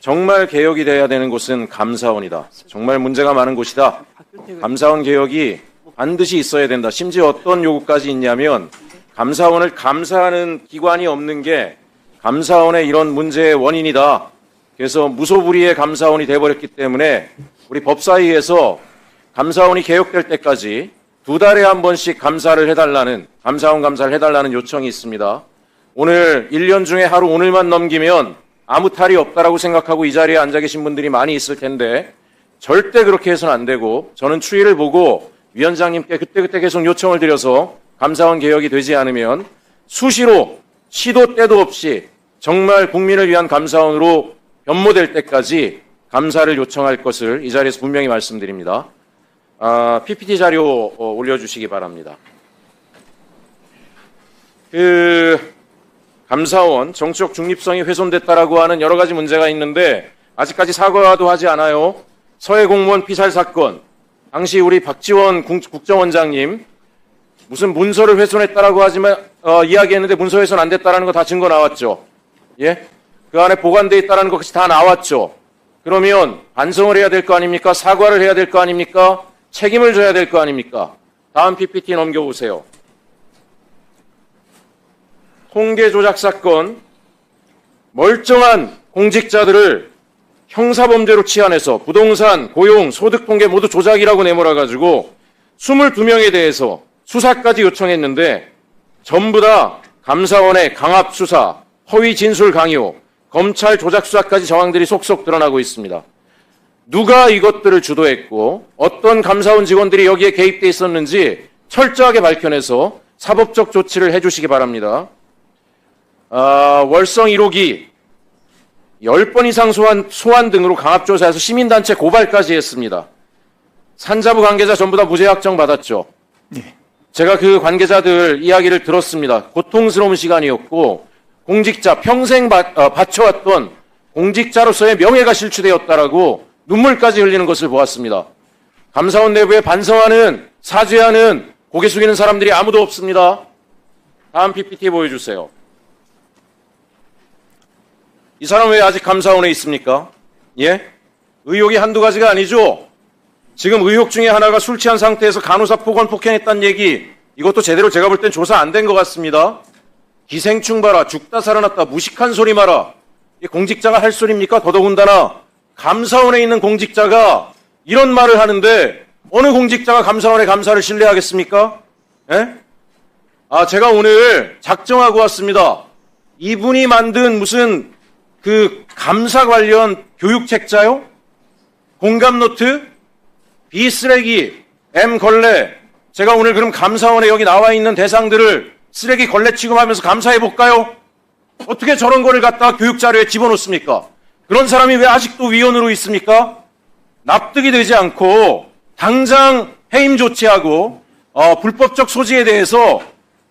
정말 개혁이 돼야 되는 곳은 감사원이다. 정말 문제가 많은 곳이다. 감사원 개혁이 반드시 있어야 된다. 심지어 어떤 요구까지 있냐면 감사원을 감사하는 기관이 없는 게 감사원의 이런 문제의 원인이다. 그래서 무소불위의 감사원이 돼버렸기 때문에 우리 법사위에서 감사원이 개혁될 때까지 두 달에 한 번씩 감사를 해달라는 감사원 감사를 해달라는 요청이 있습니다. 오늘 1년 중에 하루 오늘만 넘기면 아무 탈이 없다라고 생각하고 이 자리에 앉아 계신 분들이 많이 있을 텐데 절대 그렇게 해서는 안 되고 저는 추이를 보고 위원장님께 그때그때 계속 요청을 드려서 감사원 개혁이 되지 않으면 수시로 시도 때도 없이 정말 국민을 위한 감사원으로 변모될 때까지 감사를 요청할 것을 이 자리에서 분명히 말씀드립니다. 아, PPT 자료 어, 올려주시기 바랍니다. 그 감사원 정치적 중립성이 훼손됐다라고 하는 여러 가지 문제가 있는데 아직까지 사과도 하지 않아요. 서해 공무원 피살 사건 당시 우리 박지원 국- 국정원장님 무슨 문서를 훼손했다라고 하지만 어, 이야기했는데 문서 훼손 안 됐다라는 거 다 증거 나왔죠. 예? 그 안에 보관돼 있다라는 것이 다 나왔죠. 그러면 반성을 해야 될 거 아닙니까? 사과를 해야 될 거 아닙니까? 책임을 져야 될 거 아닙니까? 다음 PPT 넘겨보세요. 통계 조작 사건 멀쩡한 공직자들을 형사범죄로 치안해서 부동산, 고용, 소득 통계 모두 조작이라고 내몰아 가지고 22명에 대해서 수사까지 요청했는데 전부 다 감사원의 강압 수사, 허위 진술 강요, 검찰 조작 수사까지 정황들이 속속 드러나고 있습니다. 누가 이것들을 주도했고 어떤 감사원 직원들이 여기에 개입돼 있었는지 철저하게 밝혀내서 사법적 조치를 해주시기 바랍니다. 아, 월성 1호기 10번 이상 소환, 소환 등으로 강압조사해서 시민단체 고발까지 했습니다. 산자부 관계자 전부 다 무죄 확정 받았죠. 제가 그 관계자들 이야기를 들었습니다. 고통스러운 시간이었고 공직자 평생 바, 어, 바쳐왔던 공직자로서의 명예가 실추되었다라고 눈물까지 흘리는 것을 보았습니다. 감사원 내부에 반성하는 사죄하는 고개 숙이는 사람들이 아무도 없습니다. 다음 PPT 보여주세요. 이 사람 왜 아직 감사원에 있습니까? 예? 의혹이 한두 가지가 아니죠? 지금 의혹 중에 하나가 술 취한 상태에서 간호사 폭언 폭행했다는 얘기 이것도 제대로 제가 볼 땐 조사 안 된 것 같습니다. 기생충 봐라 죽다 살아났다 무식한 소리 마라 이 공직자가 할 소리입니까? 더더군다나 감사원에 있는 공직자가 이런 말을 하는데 어느 공직자가 감사원의 감사를 신뢰하겠습니까? 예? 아 제가 오늘 작정하고 왔습니다. 이분이 만든 무슨 그 감사 관련 교육 책자요? 공감 노트? 비쓰레기, M 걸레. 제가 오늘 그럼 감사원에 여기 나와 있는 대상들을 쓰레기 걸레 취급하면서 감사해 볼까요? 어떻게 저런 거를 갖다가 교육 자료에 집어넣습니까? 그런 사람이 왜 아직도 위원으로 있습니까? 납득이 되지 않고 당장 해임 조치하고 어, 불법적 소지에 대해서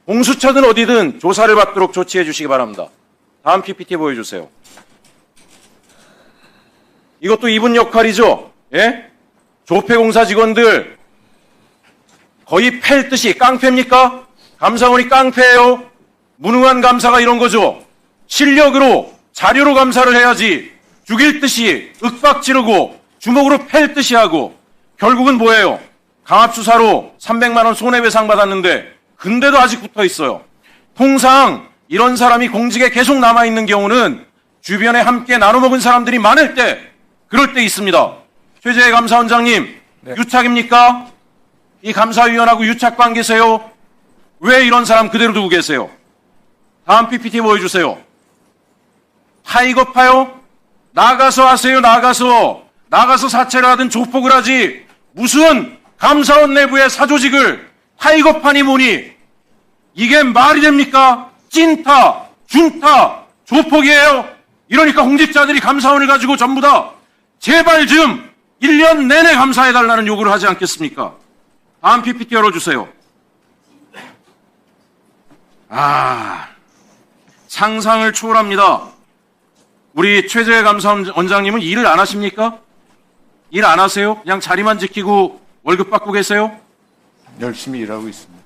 공수처든 어디든 조사를 받도록 조치해 주시기 바랍니다. 다음 PPT 보여주세요. 이것도 이분 역할이죠. 예? 조폐공사 직원들 거의 팰 듯이 깡패입니까? 감사원이 깡패예요. 무능한 감사가 이런 거죠. 실력으로 자료로 감사를 해야지 죽일 듯이 윽박 지르고 주먹으로 팰 듯이 하고 결국은 뭐예요? 강압 수사로 300만 원 손해배상 받았는데 근데도 아직 붙어 있어요. 통상 이런 사람이 공직에 계속 남아 있는 경우는 주변에 함께 나눠 먹은 사람들이 많을 때 그럴 때 있습니다. 최재해 감사원장님 유착입니까? 이 감사위원하고 유착 관계세요? 왜 이런 사람 그대로 두고 계세요? 다음 PPT 보여주세요. 타이거 파요? 나가서 하세요, 나가서. 나가서 사채를 하든 조폭을 하지. 무슨 감사원 내부의 사조직을 타이거판이 뭐니? 이게 말이 됩니까? 찐타, 준타, 조폭이에요. 이러니까 공직자들이 감사원을 가지고 전부 다 제발 좀 1년 내내 감사해달라는 요구를 하지 않겠습니까? 다음 PPT 열어주세요. 아, 상상을 초월합니다. 우리 최재 감사원장님은 일을 안 하십니까? 일 안 하세요? 그냥 자리만 지키고 월급 받고 계세요? 열심히 일하고 있습니다.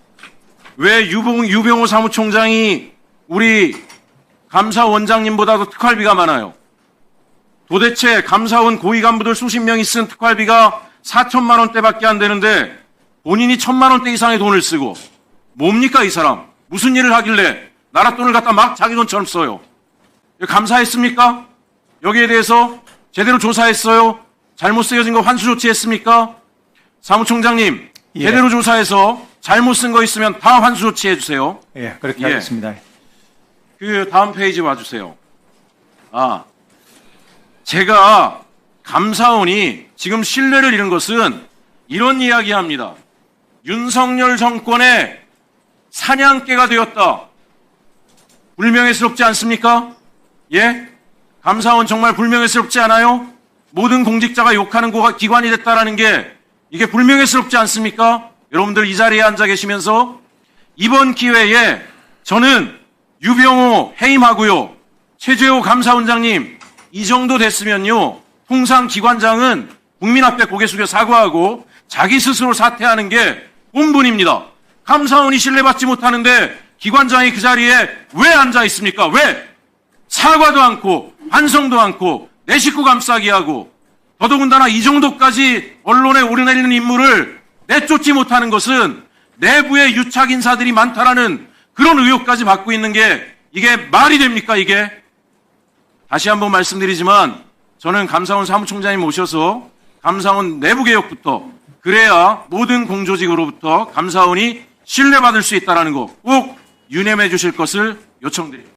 왜 유봉, 유병호 사무총장이 우리 감사원장님보다도 특활비가 많아요? 도대체 감사원 고위 간부들 수십 명이 쓴 특활비가 4천만 원대밖에 안 되는데 본인이 천만 원대 이상의 돈을 쓰고 뭡니까 이 사람? 무슨 일을 하길래 나라 돈을 갖다 막 자기 돈처럼 써요. 감사했습니까? 여기에 대해서 제대로 조사했어요? 잘못 쓰여진 거 환수 조치했습니까? 사무총장님, 예. 제대로 조사해서 잘못 쓴 거 있으면 다 환수 조치해 주세요. 예, 그렇게 예. 하겠습니다. 그 다음 페이지 와주세요. 아, 제가 감사원이 지금 신뢰를 잃은 것은 이런 이야기합니다. 윤석열 정권의 사냥개가 되었다. 불명예스럽지 않습니까? 예? 감사원 정말 불명예스럽지 않아요? 모든 공직자가 욕하는 기관이 됐다라는 게 이게 불명예스럽지 않습니까? 여러분들 이 자리에 앉아 계시면서 이번 기회에 저는 유병호 해임하고요. 최재호 감사원장님 이 정도 됐으면요. 통상 기관장은 국민 앞에 고개 숙여 사과하고 자기 스스로 사퇴하는 게 본분입니다. 감사원이 신뢰받지 못하는데 기관장이 그 자리에 왜 앉아 있습니까? 왜? 사과도 않고 반성도 않고 내 식구 감싸기 하고 더더군다나 이 정도까지 언론에 오르내리는 인물을 내쫓지 못하는 것은 내부에 유착 인사들이 많다라는 그런 의혹까지 받고 있는 게 이게 말이 됩니까 이게? 다시 한번 말씀드리지만 저는 감사원 사무총장님 모셔서 감사원 내부 개혁부터 그래야 모든 공조직으로부터 감사원이 신뢰받을 수 있다는 거 꼭 유념해 주실 것을 요청드립니다.